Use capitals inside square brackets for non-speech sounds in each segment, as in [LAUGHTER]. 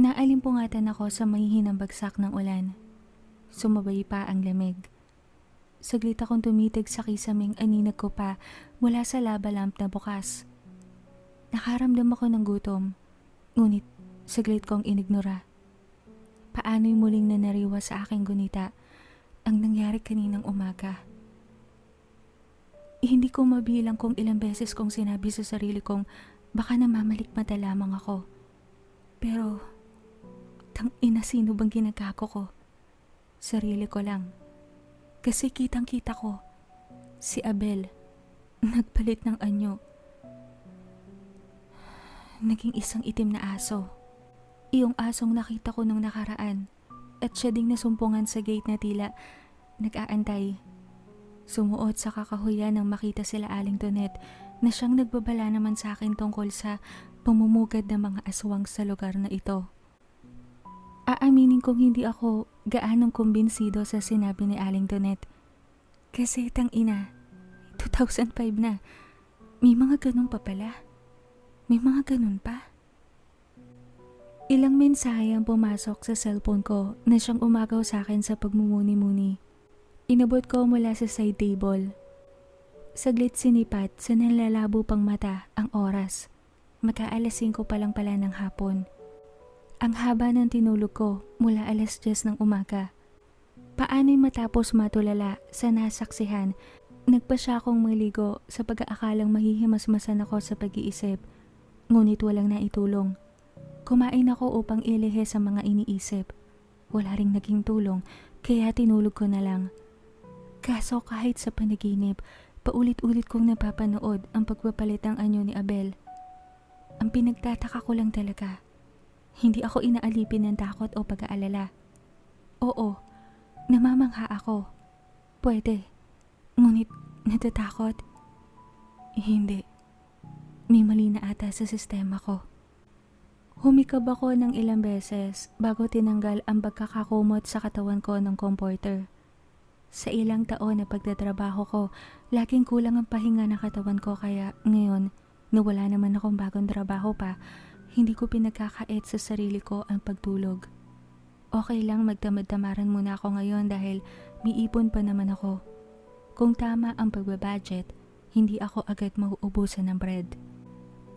Naalimpungatan ako sa mahihinang bagsak ng ulan. Sumabay pa ang lamig. Saglit akong tumitig sa kisaming aninag ko pa mula sa lava lamp na bukas. Nakaramdam ako ng gutom, ngunit saglit kong inignora. Paano'y muling nanariwa sa aking gunita ang nangyari kaninang umaga. Hindi ko mabilang kung ilang beses kong sinabi sa sarili kong baka namamalikmata lamang ako. Pero, tang ina sino bang ginagago ko? Sarili ko lang. Kasi kitang kita ko, si Abel, nagpalit ng anyo. Naging isang itim na aso. Iyong asong nakita ko nung nakaraan at siya ding nasumpungan sa gate na tila nag-aantay. Sumuot sa kakahuyan nang makita sila Aling Tonet na siyang nagbabala naman sa akin tungkol sa pamumugad ng mga aswang sa lugar na ito. Aaminin kong hindi ako gaanong kumbinsido sa sinabi ni Aling Tonet. Kasi tang ina, 2005 na. May mga ganun pa pala. May mga ganun pa. Ilang mensahe ang pumasok sa cellphone ko na siyang umagaw sa akin sa pagmumuni-muni. Inabot ko mula sa side table. Saglit sinipat sa nalalabo pang mata ang oras. Magkaalas 5 pa lang pala ng hapon. Ang haba ng tinulog ko mula alas 10 ng umaga. Paano'y matapos matulala sa nasaksihan, nagpa siya akong maligo sa pag-aakalang mahihimasmasan ako sa pag-iisip, ngunit walang naitulong. Kumain ako upang ilihe sa mga iniisip. Wala ring naging tulong, kaya tinulog ko na lang. Kaso kahit sa panaginip, paulit-ulit kong napapanood ang pagpapalit ng anyo ni Abel. Ang pinagtataka ko lang talaga, hindi ako inaalipin ng takot o pag-aalala. Oo, namamangha ako. Pwede. Ngunit natatakot? Hindi. May mali na ata sa sistema ko. Humikab ako ng ilang beses bago tinanggal ang pagkakakumot sa katawan ko ng comforter. Sa ilang taon na pagtatrabaho ko, laging kulang ang pahinga ng katawan ko kaya ngayon, na wala naman akong bagong trabaho pa, hindi ko pinagkakait sa sarili ko ang pagtulog. Okay lang magtamad-tamaran muna ako ngayon dahil may ipon pa naman ako. Kung tama ang pagbabudget, hindi ako agad mauubusan ng bread.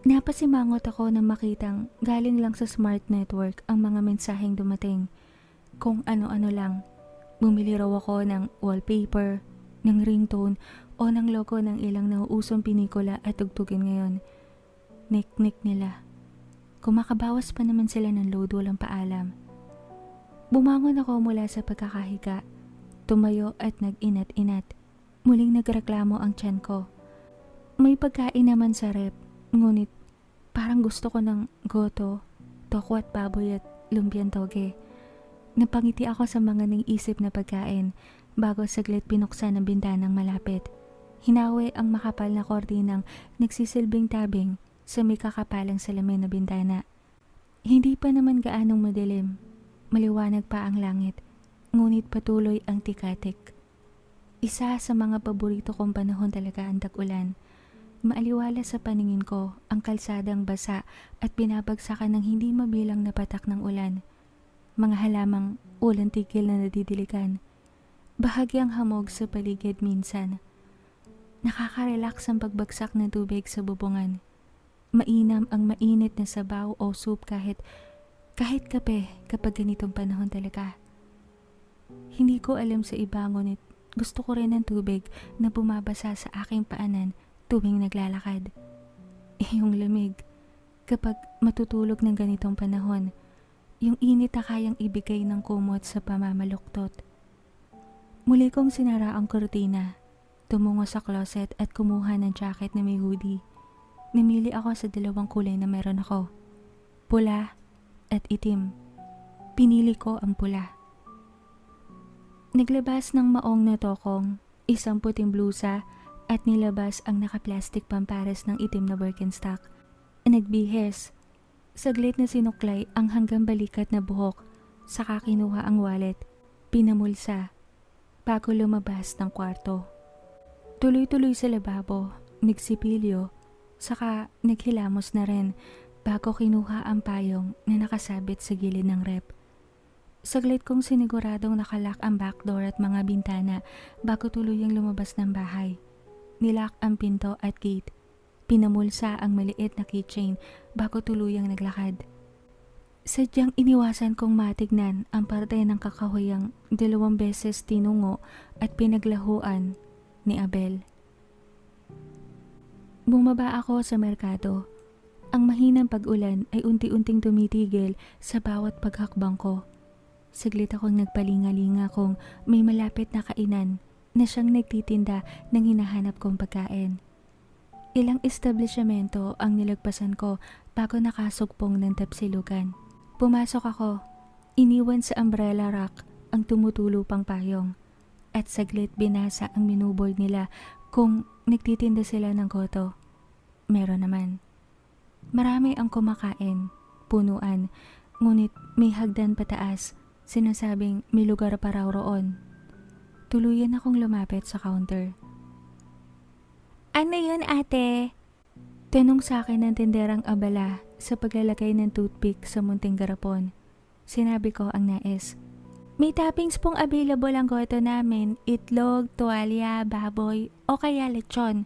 Napasimangot ako nang makitang galing lang sa smart network ang mga mensaheng dumating. Kung ano-ano lang. Bumili raw ako ng wallpaper, ng ringtone o ng logo ng ilang nauusong pinikula at tugtugin ngayon. Nik-nik nila. Kumakabawas pa naman sila ng load walang paalam. Bumangon ako mula sa pagkakahiga. Tumayo at nag-inat-inat. Muling nagreklamo ang tiyan ko. May pagkain naman sa rep, ngunit parang gusto ko ng goto, toko at baboy at lumpiang toge. Napangiti ako sa mga naiisip na pagkain bago saglit pinuksan ang bintanang malapit. Hinawi ang makapal na kortinang nagsisilbing tabing sa may kakapalang salamin na bintana. Hindi pa naman gaanong madilim. Maliwanag pa ang langit, ngunit patuloy ang tikatik. Isa sa mga paborito kong panahon talaga ang tag-ulan. Maaliwala sa paningin ko ang kalsadang basa at binabagsakan ng hindi mabilang na patak ng ulan mga halamang ulan tigil na nadidiligan. Bahagyang hamog sa paligid minsan. Nakaka-relax ang pagbagsak ng tubig sa bubungan. Mainam ang mainit na sabaw o soup kahit kahit kape kapag ganitong panahon talaga. Hindi ko alam sa iba ngunit gusto ko rin ng tubig na bumabasa sa aking paanan tuwing naglalakad. Eh yung lamig, kapag matutulog ng ganitong panahon, yung init na kayang ibigay ng kumot sa pamamaluktot. Muli kong sinara ang kurtina, tumungo sa closet at kumuha ng jacket na may hoodie. Namili ako sa dalawang kulay na meron ako, pula at itim. Pinili ko ang pula. Naglabas ng maong na tokong, isang puting blusa at nilabas ang nakaplastic pampares ng itim na Birkenstock. Nagbihis Saglit na sinuklay ang hanggang balikat na buhok, saka kinuha ang wallet, pinamulsa, bago lumabas ng kwarto. Tuloy-tuloy sa lababo, nagsipilyo, Saka naghilamos na rin bago kinuha ang payong na nakasabit sa gilid ng rep. Saglit kong siniguradong nakalak ang backdoor at mga bintana bago tuluyang lumabas ng bahay. Nilak ang pinto at gate. Pinamulsa ang maliit na keychain bago tuluyang naglakad. Sadyang iniwasan kong matignan ang parte ng kakahuyang dalawang beses tinungo at pinaglahuan ni Abel. Bumaba ako sa merkado. Ang mahinang pag-ulan ay unti-unting tumitigil sa bawat paghakbang ko. Saglit akong nagpalingalinga kung may malapit na kainan na siyang nagtitinda ng hinahanap kong pagkain. Ilang establishmento ang nilagpasan ko bago nakasugpong ng tapsilugan. Pumasok ako, iniwan sa umbrella rack ang tumutulo pang payong at saglit binasa ang minuboard nila kung nagtitinda sila ng goto. Meron naman. Marami ang kumakain, punuan, ngunit may hagdan pataas, sinasabing may lugar pa raw roon. Tuluyan akong lumapit sa counter. Ano yun ate? Tanong sa akin ng tinderang abala sa paglalagay ng toothpick sa munting garapon. Sinabi ko ang nais. May toppings pong available ang goto namin, itlog, tuwalya, baboy, o kaya lechon.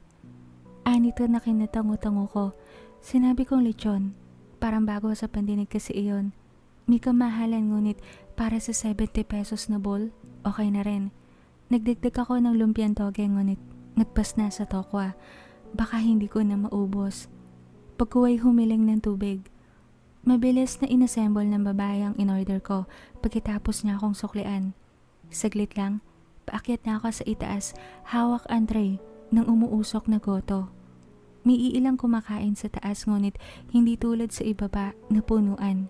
Anito na kinatango-tango ko. Sinabi kong lechon. Parang bago sa pandinig kasi iyon. May kamahalan ngunit para sa 70 pesos na bowl, okay na rin. Nagdagdag ako ng lumpiang toge ngunit nagpas na sa tokwa. Baka hindi ko na maubos. Pagkuway humiling ng tubig. Mabilis na inassemble ng babae ang in-order ko pagkatapos niya akong suklian. Saglit lang, paakyat na ako sa itaas, hawak ang tray ng umuusok na goto. May iilang kumakain sa taas ngunit hindi tulad sa ibaba na punuan.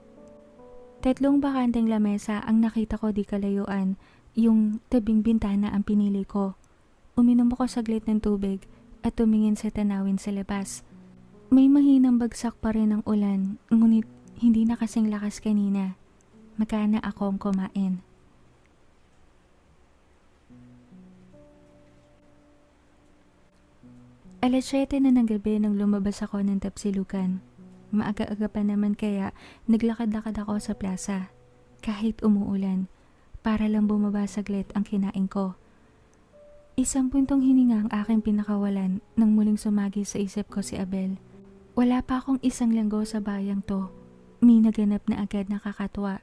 Tatlong bakanteng lamesa ang nakita ko di kalayuan, yung tabing bintana ang pinili ko. Uminom ako saglit ng tubig at tumingin sa tanawin sa labas. May mahinang bagsak pa rin ang ulan, ngunit hindi na kasing lakas kanina. Magana akong kumain. Alas 7 na ng gabi nang lumabas ako ng tapsilukan. Maaga-aga pa naman kaya naglakad-lakad ako sa plaza. Kahit umuulan, para lang bumaba saglit ang kinain ko. Isang puntong hininga ang aking pinakawalan nang muling sumagi sa isip ko si Abel. Wala pa akong isang linggo sa bayang to. May naganap na agad nakakatwa.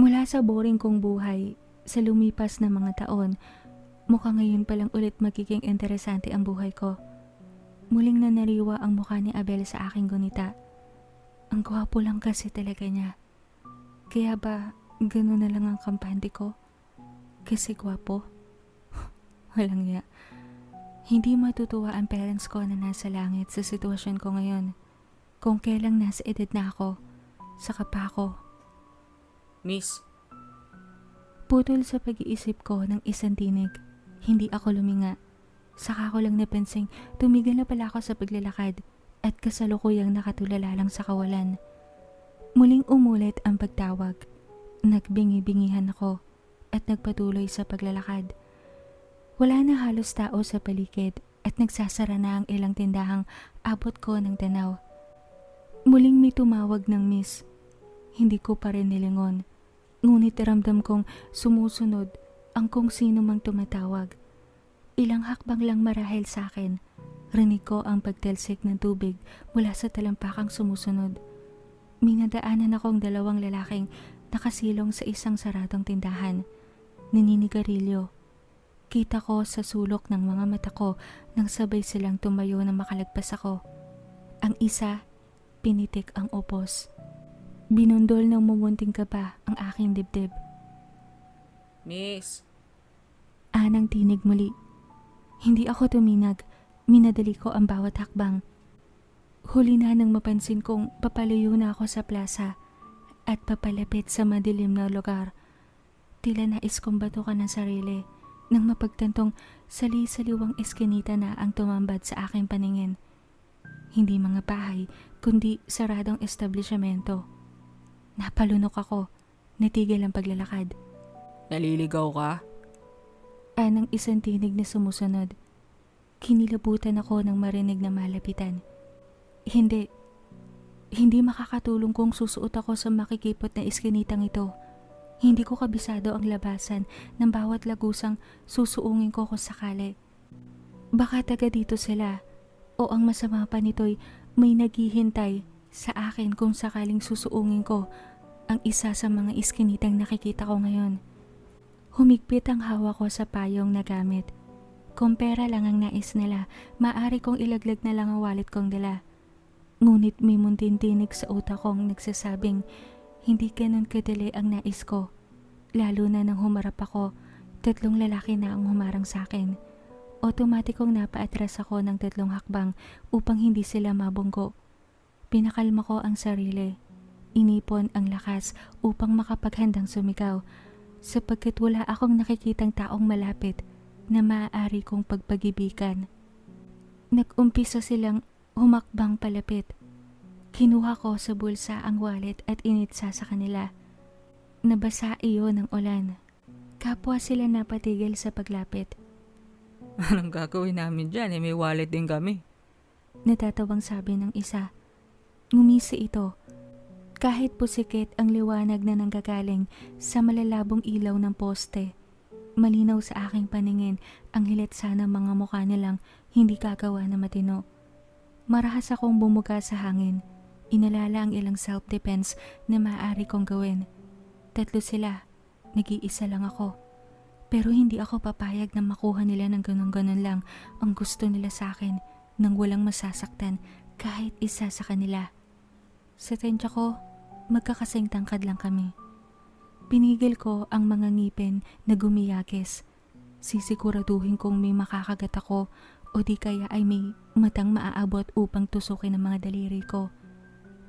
Mula sa boring kong buhay, sa lumipas na mga taon, mukha ngayon palang ulit magiging interesante ang buhay ko. Muling nanariwa ang mukha ni Abel sa aking gunita. Ang gwapo lang kasi talaga niya. Kaya ba, gano'n na lang ang kampante ko? Kasi gwapo? [LAUGHS] Walang ya. Hindi matutuwa ang parents ko na nasa langit sa sitwasyon ko ngayon. Kung kailang nasa edad na ako, saka pa ako. Miss, Putol sa pag-iisip ko ng isang tinig. Hindi ako luminga. Saka ko lang napansing tumigil na pala ako sa paglalakad at kasalukuyang nakatulala lang sa kawalan. Muling umulit ang pagtawag. Nagbingi-bingihan ako at nagpatuloy sa paglalakad. Wala na halos tao sa paligid at nagsasara na ang ilang tindahang abot ko ng tanaw. Muling may tumawag ng miss. Hindi ko pa rin nilingon. Ngunit ramdam kong sumusunod ang kung sino mang tumatawag. Ilang hakbang lang marahil sa akin. Rinig ko ang pagtalsik ng tubig mula sa talampakang sumusunod. Minadaanan akong dalawang lalaking nakasilong sa isang saradong tindahan. Naninigarilyo. Kita ko sa sulok ng mga mata ko nang sabay silang tumayo na makalagpas ako. Ang isa, pinitik ang upos. Binundol ng mumunting kaba ang aking dibdib. Miss, Anang tinig muli. Hindi ako tuminag. Minadali ko ang bawat hakbang. Huli na nang mapansin kong papalayo na ako sa plaza at papalapit sa madilim na lugar. Tila nais kong batukan ng sarili nang mapagtantong sali-saliwang eskinita na ang tumambad sa aking paningin. Hindi mga bahay, kundi saradong establishmento. Napalunok ako. Natigil ang paglalakad. naliligaw ka? Anang isang tinig na sumusunod. Kinilabutan ako ng marinig na malapitan. Hindi. Hindi makakatulong kung susuot ako sa makikipot na iskinitang ito. Hindi ko kabisado ang labasan ng bawat lagusang susuungin ko kung sakali. Baka taga dito sila o ang masama pa nito'y may naghihintay sa akin kung sakaling susuungin ko ang isa sa mga iskinitang nakikita ko ngayon. Humigpit ang hawak ko sa payong na gamit. Kung pera lang ang nais nila, maaari kong ilaglag na lang ang wallet kong dala. Ngunit may muntintinig sa utak kong nagsasabing hindi ganun kadali ang nais ko. Lalo na nang humarap ako, tatlong lalaki na ang humarang sa akin. Otomatikong napaatras ako ng tatlong hakbang upang hindi sila mabunggo. Pinakalma ko ang sarili. Inipon ang lakas upang makapaghandang sumigaw sapagkat wala akong nakikitang taong malapit na maaari kong pagpagibikan. Nag-umpisa silang humakbang palapit. Kinuha ko sa bulsa ang wallet at initsa sa kanila. Nabasa iyon ng ulan. Kapwa sila napatigil sa paglapit. [LAUGHS] Anong gagawin namin dyan? Eh, may wallet din kami. Natatawang sabi ng isa. Ngumisi ito. Kahit pusikit ang liwanag na nanggagaling sa malalabong ilaw ng poste. Malinaw sa aking paningin ang hilit sana mga mukha nilang hindi kagawa na matino. Marahas akong bumuga sa hangin. Inalala ang ilang self-defense na maaari kong gawin. Tatlo sila. Nag-iisa lang ako. Pero hindi ako papayag na makuha nila ng ganun-ganun lang ang gusto nila sa akin nang walang masasaktan kahit isa sa kanila. Sa tensya ko, magkakasing tangkad lang kami. Pinigil ko ang mga ngipin na gumiyakis. Sisiguraduhin kong may makakagat ako o di kaya ay may matang maaabot upang tusukin ang mga daliri ko.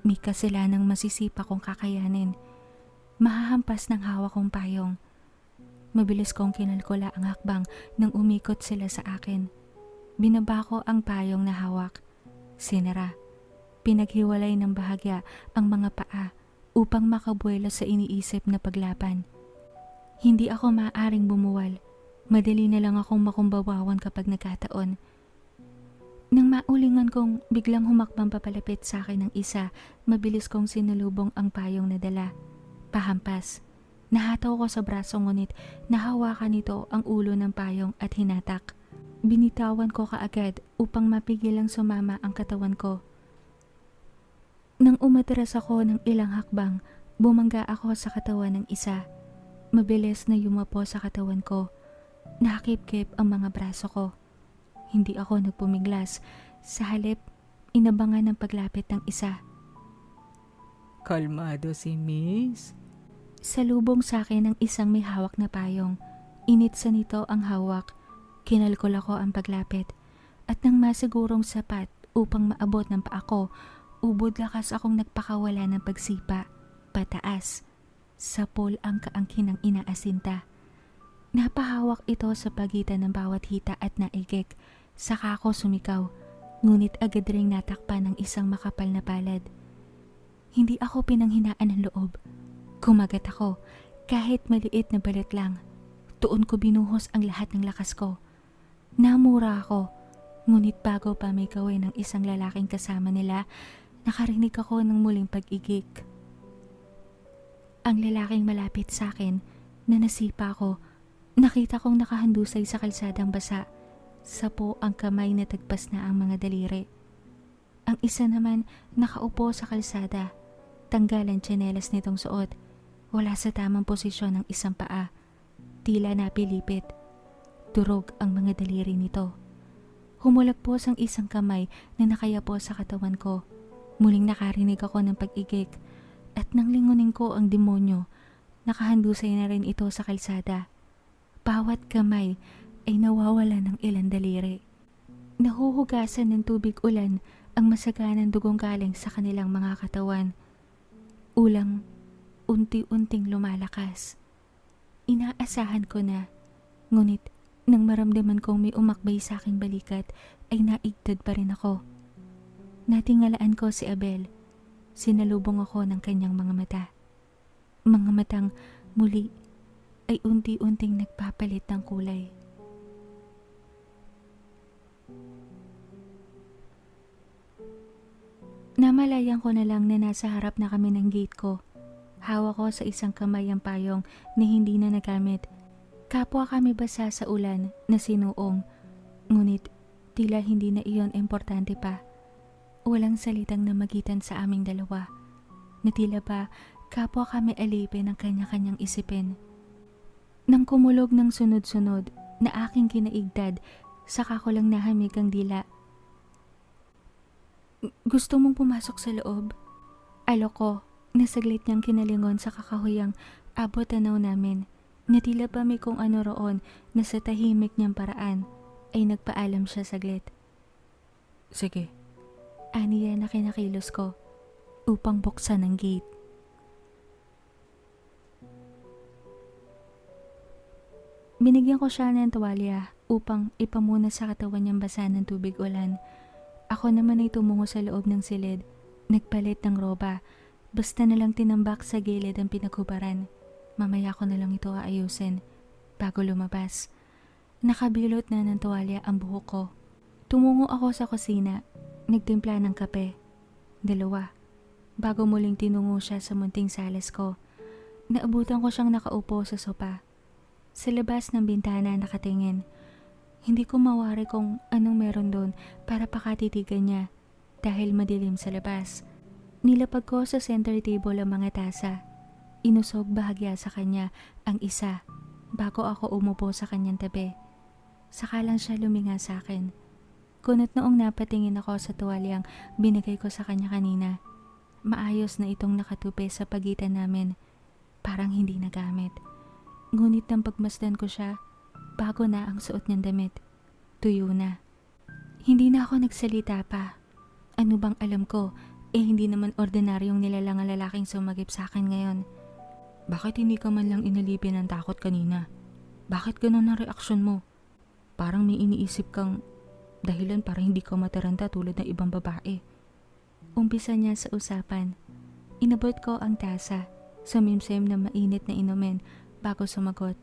May kasilanang masisipa kong kakayanin. Mahahampas ng hawak kong payong. Mabilis kong kinalkula ang hakbang nang umikot sila sa akin. Binaba ko ang payong na hawak. Sinara. Pinaghiwalay ng bahagya ang mga paa upang makabuelo sa iniisip na paglaban. Hindi ako maaaring bumuwal. Madali na lang akong makumbawawan kapag nagkataon. Maulingan kong biglang humakbang papalapit sa akin ng isa, mabilis kong sinulubong ang payong na dala. Pahampas. Nahataw ko sa braso ngunit nahawakan nito ang ulo ng payong at hinatak. Binitawan ko kaagad upang mapigil ang sumama ang katawan ko. Nang umatras ako ng ilang hakbang, bumangga ako sa katawan ng isa. Mabilis na yumapo sa katawan ko. Nakakip-kip ang mga braso ko. Hindi ako nagpumiglas. Sa halip, inabangan ng paglapit ng isa. Kalmado si Miss. Salubong sa akin ng isang may hawak na payong. Initsa nito ang hawak. Kinalkol ako ang paglapit. At nang masigurong sapat upang maabot ng paa ko, ubod lakas akong nagpakawala ng pagsipa. Pataas. Sa pool ang kaangkin ng inaasinta. Napahawak ito sa pagitan ng bawat hita at naigik. Saka ako sumikaw. Ngunit agad ring natakpan ng isang makapal na palad. Hindi ako pinanghinaan ng loob. Kumagat ako, kahit maliit na balat lang. Tuon ko binuhos ang lahat ng lakas ko. Namura ako, ngunit bago pa may gawin ng isang lalaking kasama nila, nakarinig ako ng muling pag-igik. Ang lalaking malapit sa akin, na nasipa ko, nakita kong nakahandusay sa kalsadang basa. Sapo ang kamay na tagpas na ang mga daliri. Ang isa naman nakaupo sa kalsada. Tanggalan tsinelas nitong suot. Wala sa tamang posisyon ng isang paa. Tila napilipit. Durog ang mga daliri nito. Humulagpos ang isang kamay na nakayapo sa katawan ko. Muling nakarinig ako ng pag-igik at nang lingunin ko ang demonyo, nakahandusay na rin ito sa kalsada. Bawat kamay ay nawawala ng ilang daliri. Nahuhugasan ng tubig ulan ang masaganang dugong galing sa kanilang mga katawan. Ulang unti-unting lumalakas. Inaasahan ko na, ngunit nang maramdaman kong may umakbay sa aking balikat ay naigtad pa rin ako. Natingalaan ko si Abel. Sinalubong ako ng kanyang mga mata. Mga matang muli ay unti-unting nagpapalit ng kulay. Namalayan ko na lang na nasa harap na kami ng gate ko. Hawak ko sa isang kamay ang payong na hindi na nagamit. Kapwa kami basa sa ulan na sinuong. Ngunit tila hindi na iyon importante pa. Walang salitang namagitan sa aming dalawa. Na tila ba kapwa kami alipin ng kanya-kanyang isipin. Nang kumulog ng sunod-sunod na aking kinaigdad, saka ko lang nahamig ang dila. Gusto mong pumasok sa loob? Aloko, nasaglit niyang kinalingon sa kakahuyang abot tanaw namin. Na tila ba may kung ano roon na sa tahimik niyang paraan ay nagpaalam siya saglit. Sige, Aniya na kinakilos ko upang buksan ang gate. Binigyan ko siya ng tuwalya upang ipamuna sa katawan niyang basa ng tubig ulan. Ako naman ay tumungo sa loob ng silid, nagpalit ng roba, basta na lang tinambak sa gilid ang pinaghubaran. Mamaya ko na lang ito aayusin bago lumabas. Nakabilot na ng tuwalya ang buhok ko. Tumungo ako sa kusina, nagtimpla ng kape. Dalawa. Bago muling tinungo siya sa munting salas ko, naabutan ko siyang nakaupo sa sopa. Sa labas ng bintana nakatingin. Hindi ko mawari kung anong meron doon para pakatitigan niya dahil madilim sa labas. Nilapag ko sa center table ang mga tasa. Inusog bahagya sa kanya ang isa bago ako umupo sa kanyang tabi. Saka lang siya luminga sa akin. Kunot noong napatingin ako sa tuwalyang binigay ko sa kanya kanina. Maayos na itong nakatupi sa pagitan namin. Parang hindi nagamit. Ngunit nang pagmasdan ko siya, bago na ang suot niyang damit. Tuyo na. Hindi na ako nagsalita pa. Ano bang alam ko, eh hindi naman ordinaryong nilalang ang lalaking sumagip sa akin ngayon. bakit hindi ka man lang inalipin ng takot kanina? Bakit ganun ang reaksyon mo? Parang may iniisip kang dahilan para hindi ka mataranta tulad ng ibang babae. Umpisa niya sa usapan. Inabot ko ang tasa. Sumimsim na mainit na inumin bago sumagot.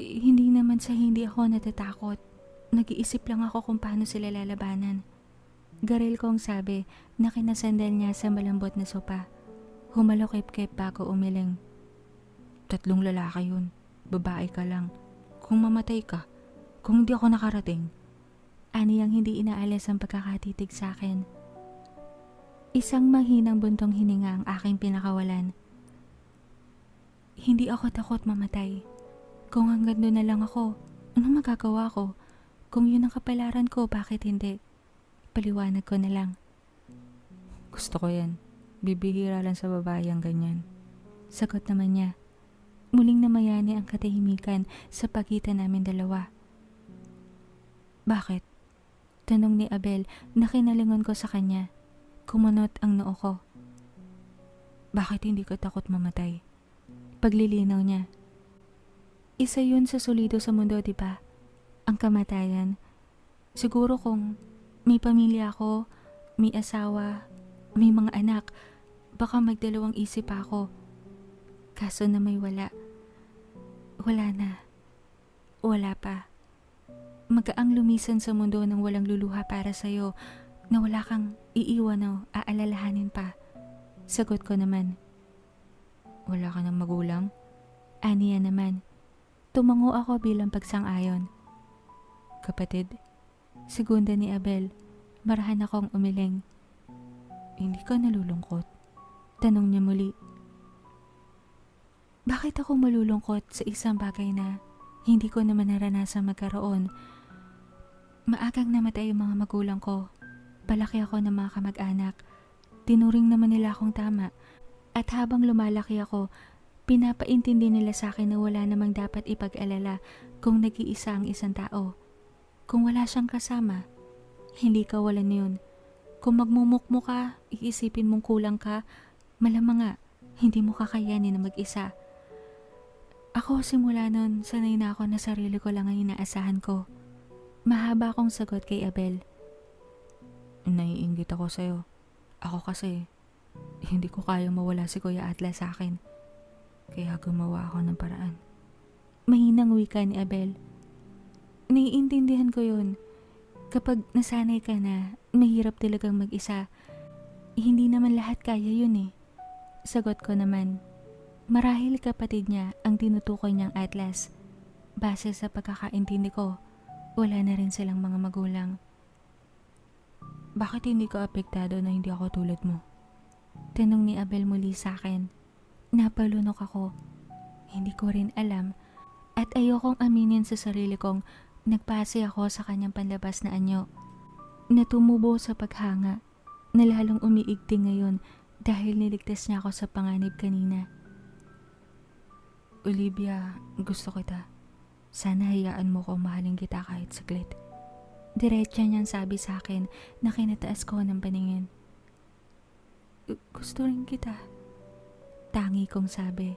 "Eh, hindi naman sa hindi ako natatakot. Nag-iisip lang ako kung paano sila lalabanan. Garil kong sabi na kinasandal niya sa malambot na sopa. Humalokip-kip bago umiling. Tatlong lalaki yun. Babae ka lang. Kung mamatay ka, kung hindi ako nakarating, Aniyang hindi inaalis ang pagkakatitig sa akin. Isang mahinang buntong hininga ang aking pinakawalan. Hindi ako takot mamatay. Kung hanggang doon na lang ako, anong magagawa ko? Kung yun ang kapalaran ko, bakit hindi? Paliwanag ko na lang. gusto ko yan. Bibihira lang sa babae ang ganyan. Sagot naman niya. Muling namayani ang katahimikan sa pagitan namin dalawa. Bakit? Tanong ni Abel na kinalingon ko sa kanya. Kumunot ang noo ko. Bakit hindi ka takot mamatay? Paglilinaw niya. Isa yun sa solido sa mundo, di ba? Ang kamatayan. Siguro kung may pamilya ako, may asawa, may mga anak, baka magdalawang isip ako. Kaso na may wala. Wala na. Wala pa. Magaang lumisan sa mundo ng walang luluha para sa'yo na wala kang iiwan o aalalahanin pa. Sagot ko naman. Wala ka ng magulang? Aniya naman. Tumango ako bilang pagsang-ayon. Kapatid? Segunda ni Abel. Marahan akong umiling. Hindi ka nalulungkot? Tanong niya muli. Bakit ako malulungkot sa isang bagay na hindi ko naman naranasan magkaroon? Maagang namatay yung mga magulang ko. Palaki ako ng mga kamag-anak. Tinuring naman nila akong tama. At habang lumalaki ako, pinapaintindi nila sa akin na wala namang dapat ipag-alala kung nag-iisa ang isang tao. Kung wala siyang kasama, hindi ka walan yun. Kung magmumukmo ka, iisipin mong kulang ka, malamang nga, hindi mo kakayanin na mag-isa. Ako simula nun, sanay na ako na sarili ko lang ang inaasahan ko. Mahaba akong sagot kay Abel. Naiingit ako sa'yo. Ako kasi, hindi ko kaya mawala si Kuya Atlas sa akin. Kaya gumawa ako ng paraan. Mahinang wika ni Abel. Naiintindihan ko yun. Kapag nasanay ka na, mahirap talagang mag-isa. Hindi naman lahat kaya yun eh. Sagot ko naman. Marahil kapatid niya ang tinutukoy niyang atlas. Base sa pagkakaintindi ko, wala na rin silang mga magulang. Bakit hindi ka apektado na hindi ako tulad mo? Tanong ni Abel muli sa akin. Napalunok ako. Hindi ko rin alam at ayokong aminin sa sarili kong nagpase ako sa kanyang panlabas na anyo. Natumubo sa paghanga na lalong umiigting ngayon dahil niligtas niya ako sa panganib kanina. Olivia, gusto kita. Sana hayaan mo ko mahalin kita kahit saglit. Diretsa niyang sabi sa akin na kinataas ko ng paningin. "Gu- Gusto rin kita. Tangi kong sabi.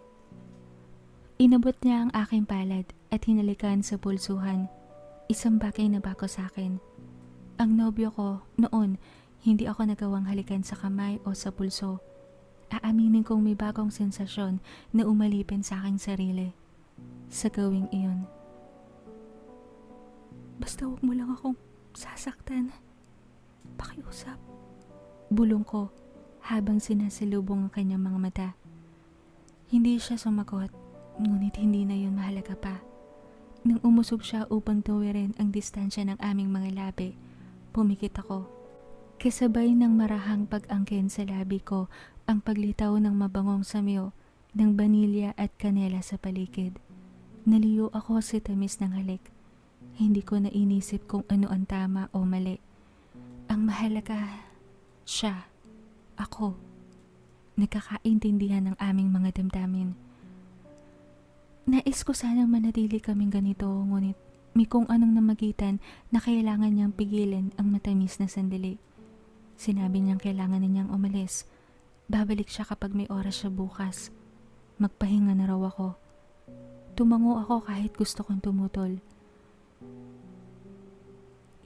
Inabot niya ang aking palad at hinalikan sa pulsuhan. Isang bagay na bago sa akin. Ang nobyo ko noon, hindi ako nagawang halikan sa kamay o sa pulso. Aaminin kong may bagong sensasyon na umalipin sa aking sarili. Sa gawing iyon. Basta huwag mo lang akong sasaktan. Pakiusap. Bulong ko habang sinasalubong ang kanyang mga mata. Hindi siya sumagot, ngunit hindi na yun mahalaga pa. Nang umusog siya upang tuwirin ang distansya ng aming mga labi, pumikit ako. Kasabay ng marahang pag-angkin sa labi ko ang paglitaw ng mabangong samyo ng banilya at kanela sa paligid. Naliyo ako sa tamis ng halik. Hindi ko na inisip kung ano ang tama o mali. Ang mahalaga, siya, ako. Nagkakaintindihan ng aming mga damdamin. Nais ko sanang manatili kaming ganito, ngunit may kung anong namagitan na kailangan niyang pigilan ang matamis na sandali. Sinabi niyang kailangan na niyang umalis. Babalik siya kapag may oras siya bukas. Magpahinga na raw ako. Tumango ako kahit gusto kong tumutol.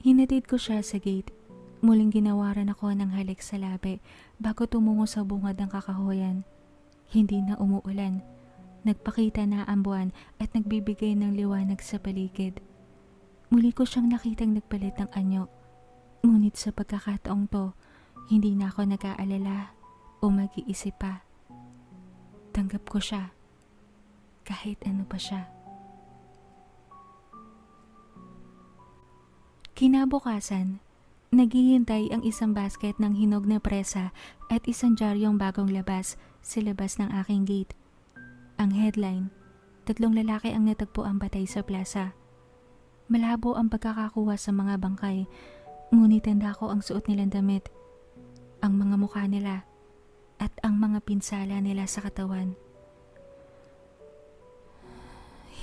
Hinatid ko siya sa gate. Muling ginawaran ako ng halik sa labi bago tumungo sa bungad ng kakahuyan. Hindi na umuulan. Nagpakita na ang buwan at nagbibigay ng liwanag sa paligid. Muli ko siyang nakitang nagpalit ng anyo. Ngunit sa pagkakataong to, hindi na ako nag-aalala o mag-iisip pa. Tanggap ko siya. Kahit ano pa siya. Kinabukasan, naghihintay ang isang basket ng hinog na presa at isang jaryong bagong labas sa labas ng aking gate. Ang headline, tatlong lalaki ang natagpo ang patay sa plaza. Malabo ang pagkakakuha sa mga bangkay, ngunit tanda ko ang suot nilang damit, ang mga mukha nila, at ang mga pinsala nila sa katawan.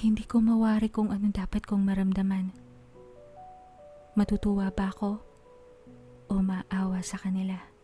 Hindi ko mawari kung ano dapat kong maramdaman. Matutuwa ba ako o maawa sa kanila?